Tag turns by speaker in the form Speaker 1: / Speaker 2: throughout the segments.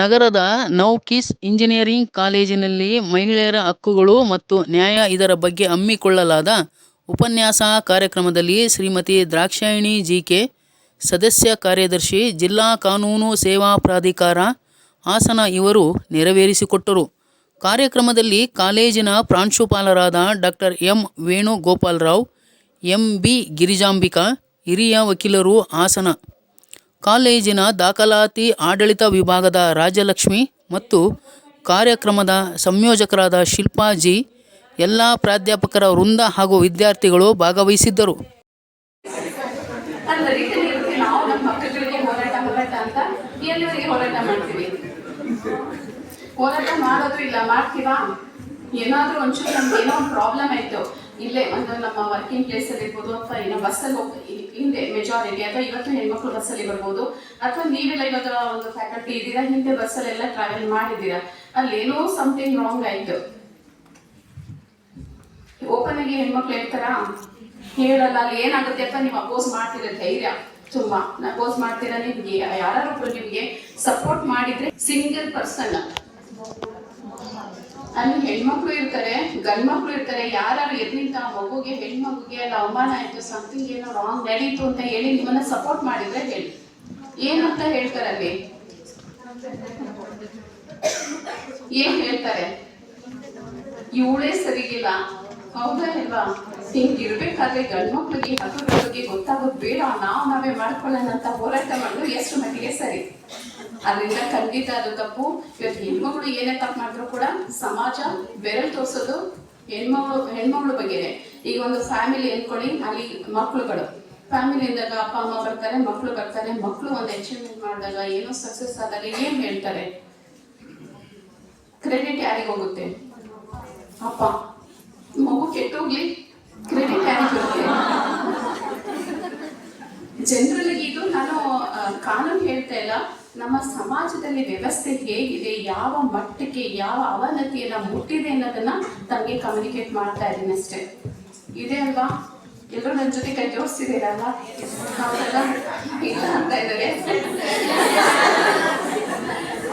Speaker 1: ನಗರದ ನೌಕಿಸ್ ಇಂಜಿನಿಯರಿಂಗ್ ಕಾಲೇಜಿನಲ್ಲಿ ಮಹಿಳೆಯರ ಹಕ್ಕುಗಳು ಮತ್ತು ನ್ಯಾಯ ಇದರ ಬಗ್ಗೆ ಹಮ್ಮಿಕೊಳ್ಳಲಾದ ಉಪನ್ಯಾಸ ಕಾರ್ಯಕ್ರಮದಲ್ಲಿ ಶ್ರೀಮತಿ ದ್ರಾಕ್ಷಾಯಿಣಿ ಜಿಕೆ, ಸದಸ್ಯ ಕಾರ್ಯದರ್ಶಿ, ಜಿಲ್ಲಾ ಕಾನೂನು ಸೇವಾ ಪ್ರಾಧಿಕಾರ, ಹಾಸನ ಇವರು ನೆರವೇರಿಸಿಕೊಟ್ಟರು. ಕಾರ್ಯಕ್ರಮದಲ್ಲಿ ಕಾಲೇಜಿನ ಪ್ರಾಂಶುಪಾಲರಾದ doctor M Venugopalrao M B Girijambika, ಹಿರಿಯ ವಕೀಲರು ಹಾಸನ. ಕಾಲೇಜಿನ ದಾಖಲಾತಿ ಆಡಳಿತ ವಿಭಾಗದ ರಾಜಲಕ್ಷ್ಮಿ ಮತ್ತು ಕಾರ್ಯಕ್ರಮದ ಸಂಯೋಜಕರಾದ ಶಿಲ್ಪಾಜಿ, ಎಲ್ಲ ಪ್ರಾಧ್ಯಾಪಕರ ವೃಂದ ಹಾಗೂ ವಿದ್ಯಾರ್ಥಿಗಳು ಭಾಗವಹಿಸಿದ್ದರು.
Speaker 2: ಅಲ್ಲ ಹೋರಾಟ ಮಾಡೋದು ಇಲ್ಲ, ಮಾಡ್ತೀವಾ? ಏನಾದ್ರೂ ಒಂಚೂರು ನಮ್ಗೆ ಏನೋ ಪ್ರಾಬ್ಲಮ್ ಆಯ್ತು. ಇಲ್ಲೇ ಒಂದು ನಮ್ಮ ವರ್ಕಿಂಗ್ ಪ್ಲೇಸ್ ಅಲ್ಲಿ ಇರ್ಬೋದು ಅಥವಾ ಏನೋ ಬಸ್ಸಲ್ಲಿ ಹೋಗ್ ಹಿಂದೆ ಮೆಜಾರಿಟಿ ಅಥವಾ ಇವತ್ತು ಹೆಣ್ಮಕ್ಳು ಬಸ್ಸಲ್ಲಿ ಬರ್ಬೋದು, ಅಥವಾ ನೀವೆಲ್ಲ ಇವಾಗ ಒಂದು ಫ್ಯಾಕಲ್ಟಿ ಇದ್ದೀರಾ, ಹಿಂದೆ ಬಸ್ಸಲ್ಲೆಲ್ಲ ಟ್ರಾವೆಲ್ ಮಾಡಿದ್ದೀರಾ, ಅಲ್ಲೇನೋ ಸಮಥಿಂಗ್ ರಾಂಗ್ ಆಯ್ತು. ಓಪನ್ ಆಗಿ ಹೆಣ್ಮಕ್ಳು ಹೇಳ್ತಾರಾ? ಹೇಳಲ್ಲ, ಅಲ್ಲಿ ಏನಾಗುತ್ತೆ ಅಂತ ನೀವು ಅಪೋಸ್ ಮಾಡ್ತೀರ ಧೈರ್ಯ, ತುಂಬಾ. ಅಪೋಸ್ ಮಾಡ್ತೀರಾ ನಿಮ್ಗೆ? ಯಾರೊಬ್ರು ನಿಮ್ಗೆ ಸಪೋರ್ಟ್ ಮಾಡಿದ್ರೆ ಸಿಂಗಲ್ ಪರ್ಸನ್ ಅಲ್ಲಿ ಹೆಣ್ಮಕ್ಳು ಇರ್ತಾರೆ, ಗಂಡ್ಮಕ್ಳು ಇರ್ತಾರೆ ಯಾರು ಎದ್ರಿಂದ ಮಗುಗೆ, ಹೆಣ್ಮಗುಗೆ ಅಲ್ಲಿ ಅವಮಾನ ಆಯ್ತು ಸಮಥಿಂಗ್ ಏನೋ ರಾಂಗ್ ನಡೀತು ಅಂತ ಹೇಳಿ ನಿಮ್ಮನ್ನ ಸಪೋರ್ಟ್ ಮಾಡಿದ್ರೆ ಹೇಳಿ. ಏನಂತ ಹೇಳ್ತಾರೆ ಅಲ್ಲಿ? ಏನ್ ಹೇಳ್ತಾರೆ? ಇವಳೇ ಸರಿಗಿಲ್ಲ. ಹೌದಾ ಇಲ್ವಾ ಹಿಂಗ್ ಇರ್ಬೇಕಾದ್ರೆ ಗಂಡ್ ಮಕ್ಳಿಗೆ ಹಕ್ಕುಗಳ ಬಗ್ಗೆ ಗೊತ್ತಾಗೋದು ಬೇಡ. ನಾವು ನಾವೇ ಮಾಡ್ಕೊಳ್ಳೋಣ ಅಂತ ಹೋರಾಟ ಮಾಡಿದ್ರು ಎಷ್ಟು ಮಟ್ಟಿಗೆ ಸರಿ. ಅದರಿಂದ ಖಂಡಿತ ಅದು ತಪ್ಪು. ಇವತ್ತು ಹೆಣ್ಮಗಳು ಏನೇ ತಪ್ಪು ಮಾಡಿದ್ರು ಕೂಡ ಸಮಾಜ ಬೆರಳು ತೋರಿಸೋದು ಹೆಣ್ಮಗಳು ಹೆಣ್ಮಗಳ ಬಗ್ಗೆನೆ. ಈಗ ಒಂದು ಫ್ಯಾಮಿಲಿ ಅನ್ಕೊಳ್ಳಿ ಅಲ್ಲಿ ಮಕ್ಳುಗಳು. ಫ್ಯಾಮಿಲಿಯಿಂದಾಗ ಅಪ್ಪ, ಅಮ್ಮ ಬರ್ತಾರೆ ಮಕ್ಕಳು ಬರ್ತಾರೆ. ಮಕ್ಕಳು ಒಂದು ಅಚೀವ್ಮೆಂಟ್ ಮಾಡಿದಾಗ ಏನೋ ಸಕ್ಸಸ್ ಆದಾಗ ಏನ್ ಹೇಳ್ತಾರೆ? ಕ್ರೆಡಿಟ್ ಯಾರಿಗೆ ಹೋಗುತ್ತೆ? ಅಪ್ಪ. ಮಗು ಕೆಟ್ಟೋಗ್ಲಿ ಕ್ರೆಡಿಟ್ ಯಾರಿಗೆ ಜನರಲ್ ಇದು ನಾನು ಕಾನೂನು ಹೇಳ್ತಾ ಇಲ್ಲ. ನಮ್ಮ ಸಮಾಜದಲ್ಲಿ ವ್ಯವಸ್ಥೆ ಹೇಗಿದೆ, ಯಾವ ಮಟ್ಟಕ್ಕೆ, ಯಾವ ಅವನತಿಯನ್ನ ಮುಟ್ಟಿದೆ ಅನ್ನೋದನ್ನ ತಮಗೆ ಕಮ್ಯುನಿಕೇಟ್ ಮಾಡ್ತಾ ಇದ್ದೀನಿ ಅಷ್ಟೇ. ಇದೆ ಅಲ್ವಾ? ಎಲ್ಲರೂ ನನ್ನ ಜೊತೆ ಕೈ ಜೋಡಿಸ್ತಿದ್ದೀರಲ್ಲ ಇಲ್ಲ ಅಂತ ಇದ್ದಾರೆ.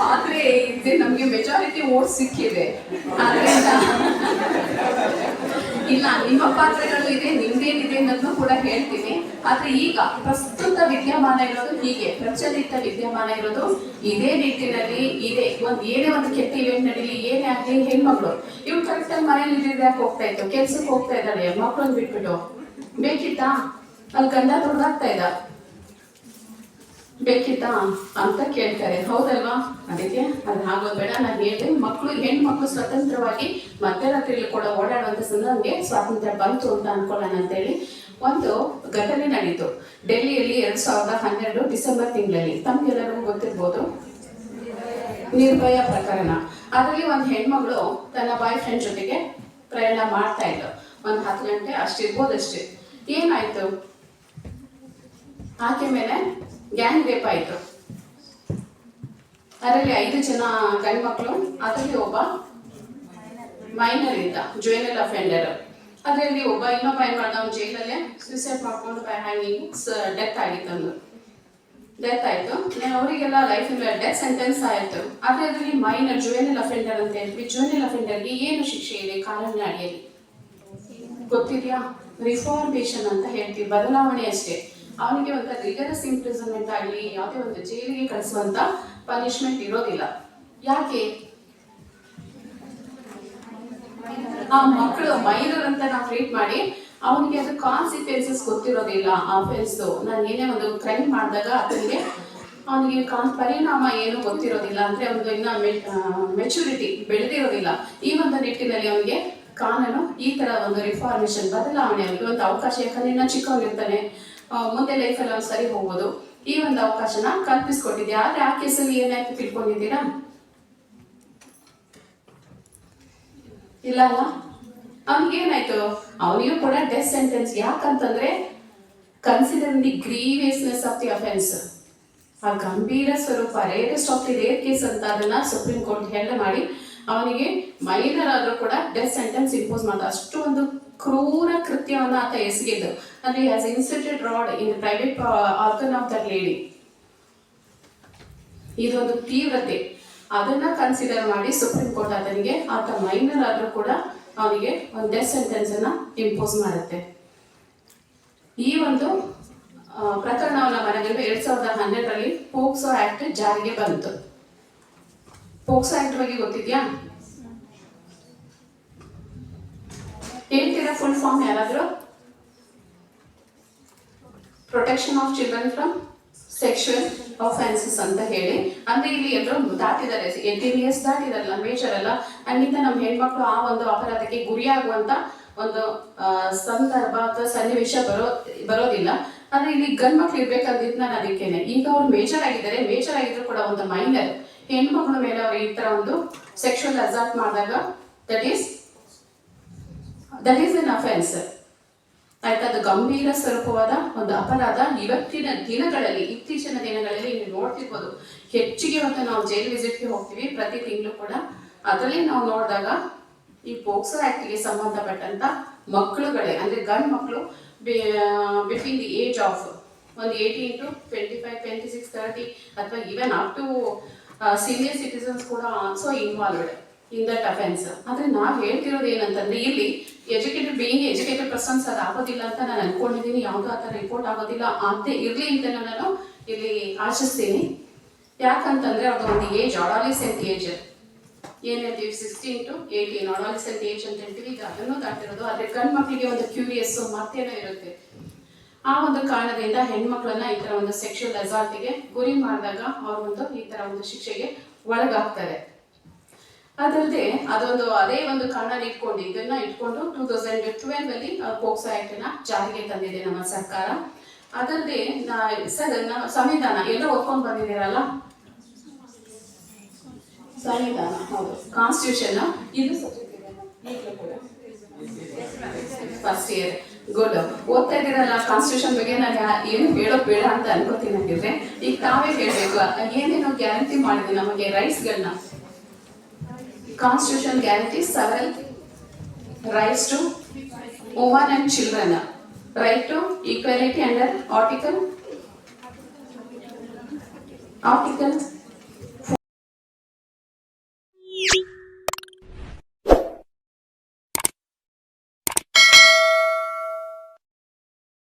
Speaker 2: ಆದ್ರೆ ಇದೆ ನಮ್ಗೆ ಮೆಜಾರಿಟಿ ಓಟ್ ಸಿಕ್ಕಿದೆ. ಆದ್ರಿಂದ ಇಲ್ಲ, ನಿಮ್ಮ ಪಾತ್ರಗಳು ಇದೆ, ನಿಮ್ದೇನಿದೆ ಅನ್ನೋದನ್ನು ಕೂಡ ಹೇಳ್ತೀನಿ. ಆದ್ರೆ ಈಗ ಪ್ರಸ್ತುತ ವಿದ್ಯಮಾನ ಇರೋದು ಹೀಗೆ, ಪ್ರಚಲಿತ ವಿದ್ಯಮಾನ ಇರೋದು ಇದೇ ನಿಟ್ಟಿನಲ್ಲಿ ಇದೆ. ಒಂದ್ ಏನೇ ಒಂದು ಕೆಟ್ಟ ಇವೆಂಟ್ ನಡೀಲಿ, ಏನೇ ಆಗ್ಲಿ, ಹೆಣ್ಮಕ್ಳು ಇವ್ ಕರೆಕ್ಟ್ ಆಗಿ ಮನೇಲಿ ಇದ್ರೆ ಯಾಕೆ ಹೋಗ್ತಾ ಇತ್ತು ಕೆಲ್ಸಕ್ಕೆ ಹೋಗ್ತಾ ಇದ್ದಾಳೆ ಮಕ್ಳನ್ನ ಬಿಟ್ಬಿಟ್ಟು. ಬೇಕಿತ್ತಾ? ಅಲ್ಲಿ ಗಂಡ ದುಡ್ದಾಗ್ತಾ ಇದ್ದ ಬೇಕಿತ್ತಾ ಅಂತ ಕೇಳ್ತಾರೆ. ಹೌದಲ್ವಾ? ಅದಕ್ಕೆ ಅದು ಆಗೋದು ಬೇಡ. ನಾನು ಹೇಳಿದೆ ಮಕ್ಕಳು ಹೆಣ್ಮಕ್ಳು ಸ್ವತಂತ್ರವಾಗಿ ಮಧ್ಯರಾತ್ರಿಯಲ್ಲಿ ಕೂಡ ಓಡಾಡುವಂತ ಸಂದರ್ಭಕ್ಕೆ ಸ್ವಾತಂತ್ರ್ಯ ಬಂತು ಅಂತ ಅನ್ಕೊಳ್ಳೋಣ ಅಂತೇಳಿ ಒಂದು ಘಟನೆ ನಡೀತು. ಡೆಲ್ಲಿಯಲ್ಲಿ ಎರಡ್ ಸಾವಿರದ ಹನ್ನೆರಡು ಡಿಸೆಂಬರ್ ತಿಂಗಳಲ್ಲಿ. ತಮ್ಗೆಲ್ಲರೂ ಗೊತ್ತಿರ್ಬೋದು? ನಿರ್ಭಯ ಪ್ರಕರಣ. ಅದರಲ್ಲಿ ಒಂದು ಹೆಣ್ಮಗಳು ತನ್ನ ಬಾಯ್ ಫ್ರೆಂಡ್ ಜೊತೆಗೆ ಪ್ರಯಾಣ ಮಾಡ್ತಾ ಇದ್ಲು. ಒಂದು ಹತ್ತು ಗಂಟೆ ಅಷ್ಟಿರ್ಬೋದಷ್ಟೇ. ಏನಾಯ್ತು? ಆಕೆ ಮೇಲೆ ಗ್ಯಾಂಗ್ ರೇಪ್ ಆಯ್ತು. ಅದರಲ್ಲಿ ಐದು ಜನ ಗಂಡು ಮಕ್ಕಳು ಅದರಲ್ಲಿ ಒಬ್ಬ ಮೈನರ್ ಇದ್ದ ಜುವೆನಲ್ ಅಫೆಂಡರ್ ಅದರಲ್ಲಿ ಒಬ್ಬ ಇನ್ನೊಬ್ಬ ಏನ್ ಮಾಡ್ದ, ಅವ್ನು ಜೈಲಲ್ಲೇ ಸೂಸೈಡ್ ಮಾಡ್ಕೊಂಡು ಬೈ ಹ್ಯಾಂಗಿಂಗ್ ಡೆತ್ ಆಗಿತ್ತು ಡೆತ್ ಆಯ್ತು. ಅವರಿಗೆಲ್ಲ ಲೈಫ್ ಡೆತ್ ಸೆಂಟೆನ್ಸ್ ಆಯ್ತು. ಆದ್ರೆ ಅದರಲ್ಲಿ ಮೈನರ್ ಜುವೆನಲ್ ಅಫೆಂಡರ್ ಅಂತ ಹೇಳ್ತೀವಿ. ಜುವೆನಲ್ ಅಫೆಂಡರ್ಗೆ ಏನು ಶಿಕ್ಷೆ ಇದೆ? ಕಾನೂನಿನ ಅಡಿಯಲ್ಲಿ. ಗೊತ್ತಿದ್ಯಾ? ರಿಫಾರ್ಮೇಶನ್ ಅಂತ ಹೇಳ್ತೀವಿ. ಬದಲಾವಣೆ ಅಷ್ಟೇ. ಅವನಿಗೆ ಒಂದು ರಿಗರಸ್ ಇಂಪ್ರಿಸನ್ಮೆಂಟ್ ಆಗಲಿ ಯಾವುದೇ ಒಂದು ಜೈಲಿಗೆ ಕಳಿಸುವಂತ ಪನಿಷ್ಮೆಂಟ್ ಇರೋದಿಲ್ಲ. ಯಾಕೆ? ಆ ಮಕ್ಕಳು ಮೈನರ್ ಅಂತ ನಾವು ಟ್ರೀಟ್ ಮಾಡಿ, ಅವನಿಗೆ ಅದು ಕಾನ್ಸಿಕ್ವೆನ್ಸಸ್ ಗೊತ್ತಿರೋದಿಲ್ಲ ಆಫೆನ್ಸ್ ನಾನು ಏನೇ ಒಂದು ಕ್ರೈಮ್ ಮಾಡಿದಾಗ ಅದನಿಗೆ ಅವನಿಗೆ ಕಾನ್ ಪರಿಣಾಮ ಏನು ಗೊತ್ತಿರೋದಿಲ್ಲ ಅಂದ್ರೆ ಅವನಿಗೆ ಇನ್ನ ಮೆಚುರಿಟಿ ಬೆಳೆದಿರೋದಿಲ್ಲ. ಈ ಒಂದು ನಿಟ್ಟಿನಲ್ಲಿ ಅವನಿಗೆ ಕಾನೂನು ಈ ತರ ಒಂದು ರಿಫಾರ್ಮೇಶನ್ ಬದಲಾವಣೆ ಅವನಿಗೆ ಒಂದು ಅವಕಾಶ ಯಾಕಂದ್ರೆ ಇನ್ನ ಚಿಕ್ಕವನಿರ್ತಾನೆ. ಮುಂದೆ ಲೈಫಲ್ಲಿ ಅವ್ನು ಸರಿ ಹೋಗೋದು ಈ ಒಂದು ಅವಕಾಶನ ಕಲ್ಪಿಸ್ಕೊಟ್ಟಿದ್ಯಾ ಆದ್ರೆ ಆ ಕೇಸಲ್ಲಿ ಏನಾಯ್ತು ತಿಳ್ಕೊಂಡಿದ್ದೀರಾ? ಇಲ್ಲ ಅಲ್ಲ? ಅವ್ನಿಗೆ ಏನಾಯ್ತು? ಅವನಿಗೂ ಕೂಡ ಡೆತ್ ಸೆಂಟೆನ್ಸ್ ಯಾಕಂತಂದ್ರೆ consider the grievousness of the offence ಆ ಗಂಭೀರ ಸ್ವರೂಪ rarest of the rare case ಅಂತ ಅದನ್ನ ಸುಪ್ರೀಂ ಕೋರ್ಟ್ ಹೇಳ ಮಾಡಿ, ಅವನಿಗೆ ಮೈನರ್ ಆದ್ರೂ ಕೂಡ ಡೆತ್ ಸೆಂಟೆನ್ಸ್ ಇಂಪೋಸ್ ಮಾಡ್ತಾರೆ ಅಷ್ಟು ಒಂದು ಕ್ರೂರ ಕೃತ್ಯವನ್ನು ಆತ ಎಸಗಿದ್ದು ಅಂದ್ರೆ has institute rod in private organ of that lady ಇದೊಂದು ತೀವ್ರತೆ. ಅದನ್ನ ಕನ್ಸಿಡರ್ ಮಾಡಿ ಸುಪ್ರೀಂ ಕೋರ್ಟ್ ಆತನಿಗೆ ಆತ ಮೈನರ್ ಆದ್ರೂ ಕೂಡ ಅವನಿಗೆ ಒಂದು ಡೆತ್ ಸೆಂಟೆನ್ಸ್ ಅನ್ನ ಇಂಪೋಸ್ ಮಾಡುತ್ತೆ. ಈ ಒಂದು ಪ್ರಕರಣವನ್ನು ಮನೆಯಲ್ಲಿ ಎರಡ್ ಸಾವಿರದ ಹನ್ನೆರಡರಲ್ಲಿ ಪೋಕ್ಸೋ ಆಕ್ಟ್ ಜಾರಿಗೆ ಬಂತು. ಪೋಕ್ಸೋ ಆಕ್ಟ್ ಬಗ್ಗೆ ಗೊತ್ತಿದ್ಯಾ? ಹೇಳ್ತೀರಾ ಫುಲ್ ಫಾರ್ಮ್ ಯಾರಾದರೂ? Protection of children from sexual offences ಅಂತ ಹೇಳಿ. ಅಂದ್ರೆ ಇಲ್ಲಿ ಎಲ್ಲರೂ ದಾಟಿದ್ದಾರೆ. ಏಟೀನ್ ಇಯರ್ಸ್ ದಾಟಿದಾರಲ್ಲ ಮೇಜರ್ ಅಲ್ಲ. ಅಲ್ಲಿಂದ ನಮ್ಮ ಹೆಣ್ಮಕ್ಳು ಆ ಒಂದು ಅಪರಾಧಕ್ಕೆ ಗುರಿಯಾಗುವಂತ ಒಂದು ಸಂದರ್ಭ ಅಥವಾ ಸನ್ನಿವೇಶ ಬರೋ, ಬರೋದಿಲ್ಲ. ಆದ್ರೆ ಇಲ್ಲಿ ಗಂಡ್ ಮಕ್ಳು ಇರ್ಬೇಕಂದಿದ್ ನಾನು ಅದಕ್ಕೇನೆ. ಈಗ ಅವ್ರು ಮೇಜರ್ ಆಗಿದ್ದಾರೆ. ಮೇಜರ್ ಆಗಿದ್ರು ಕೂಡ ಒಂದು ಮೈನರ್ ಹೆಣ್ಮಕ್ಳ ಮೇಲೆ ಅವ್ರು ಈ ತರ ಒಂದು ಸೆಕ್ಷುವಲ್ ಅಸಾಲ್ಟ್ ಮಾಡಿದಾಗ that is that is an offence ಆಯ್ತಾ, ಅದು ಗಂಭೀರ ಸ್ವರೂಪವಾದ ಒಂದು ಅಪರಾಧ. ಇವತ್ತಿನ ದಿನಗಳಲ್ಲಿ, ಇತ್ತೀಚಿನ ದಿನಗಳಲ್ಲಿ ನೀವು ನೋಡ್ತಿರ್ಬೋದು. ಹೆಚ್ಚಿಗೆ ಮತ್ತು ನಾವು ಜೈಲ್ ವಿಸಿಟ್ಗೆ ಹೋಗ್ತೀವಿ. ಪ್ರತಿ ತಿಂಗಳು ಕೂಡ. ಅದರಲ್ಲಿ ನಾವು ನೋಡಿದಾಗ ಈ ಪೋಕ್ಸೋ ಆಕ್ಟ್ಗೆ ಸಂಬಂಧಪಟ್ಟಂತ ಮಕ್ಕಳುಗಳೇ, ಅಂದ್ರೆ ಗಂಡು ಮಕ್ಕಳು ಬಿಟ್ವೀನ್ ದಿ ಏಜ್ ಆಫ್ ಒಂದು eighteen to twenty five twenty six thirty ಅಥವಾ even up to senior citizens ಕೂಡ also involved in that offence ಆದ್ರೆ ನಾವ್ ಹೇಳ್ತಿರೋದು ಏನಂತಂದ್ರೆ, ಇಲ್ಲಿ ಎಜುಕೇಟೆಡ್ ಬೀಯಿಂಗ್ ಎಜುಕೇಟೆಡ್ ಪರ್ಸನ್ಸ್ ಅದು ಆಗೋದಿಲ್ಲ ಅಂತ ನಾನು ಅನ್ಕೊಂಡಿದ್ದೀನಿ ಯಾವ್ದು ಆ ರಿಪೋರ್ಟ್ ಆಗೋದಿಲ್ಲ ಆಗದೆ ಇರ್ಲಿ ಅಂತ ನಾನು ಇಲ್ಲಿ ಆಶಿಸ್ತೀನಿ. ಯಾಕಂತಂದ್ರೆ ಅದು ಒಂದು ಏಜ್ ಅಡಾಲಿಸೆಂಟ್ ಏಜ್ ಏನ್ ಹೇಳ್ತೀವಿ? Sixteen to eighteen adolescent age ಅಂತ ಹೇಳ್ತೀವಿ. ಈಗ ಅದನ್ನು ದಾಟಿರೋದು. ಆದ್ರೆ ಗಂಡ್ ಮಕ್ಕಳಿಗೆ ಒಂದು ಕ್ಯೂರಿಯಸ್ ಮತ್ತೇನೋ ಇರುತ್ತೆ. ಆ ಒಂದು ಕಾರಣದಿಂದ ಹೆಣ್ಮಕ್ಳನ್ನ ಈ ತರ ಒಂದು ಸೆಕ್ಷುವಲ್ ಅಸಾಲ್ಟಿಗೆ ಗುರಿ ಮಾಡಿದಾಗ ಅವ್ರ ಒಂದು ಈ ತರ ಒಂದು ಶಿಕ್ಷೆಗೆ ಒಳಗಾಗ್ತಾರೆ. ಅದಲ್ಲದೆ ಅದೊಂದು ಅದೇ ಒಂದು ಕಾರಣ ಇಟ್ಕೊಂಡು ಇದನ್ನ ಇಟ್ಕೊಂಡು ಟೂ ತೌಸಂಡ್ ಟ್ವೆಲ್ವ್ ಅಲ್ಲಿ ಪೋಕ್ಸೋ ಆಕ್ಟ್ನ ಜಾರಿಗೆ ತಂದಿದೆ ನಮ್ಮ ಸರ್ಕಾರ. ಅದಲ್ಲದೆ ಸರ್ ಸಂವಿಧಾನ, ಎಲ್ಲ ಓದ್ಕೊಂಡು ಬಂದಿದ್ದೀರಲ್ಲ? ಸಂವಿಧಾನ, ಹೌದು. ಕಾನ್ಸ್ಟಿಟ್ಯೂಷನ್ ಇದು ಫಸ್ಟ್ ಇಯರ್ ಗುಡ್ ಓದ್ತಾ ಇದ್ದೀರಲ್ಲ ಕಾನ್ಸ್ಟಿಟ್ಯೂಷನ್ ಬಗ್ಗೆ ನಾನು ಏನು ಹೇಳೋಕ್ ಬೇಡ ಅಂತ ಅನ್ಕೋತೀನಿ ಅಂತಿದ್ರೆ ಈಗ ತಾವೇ ಹೇಳ್ಬೇಕು, ಏನೇನೋ ಗ್ಯಾರಂಟಿ ಮಾಡಿದೆ ನಮಗೆ ರೈಟ್ಸ್ಗಳನ್ನ Constitution guarantees several rights to women and children. Right to equality under Article Article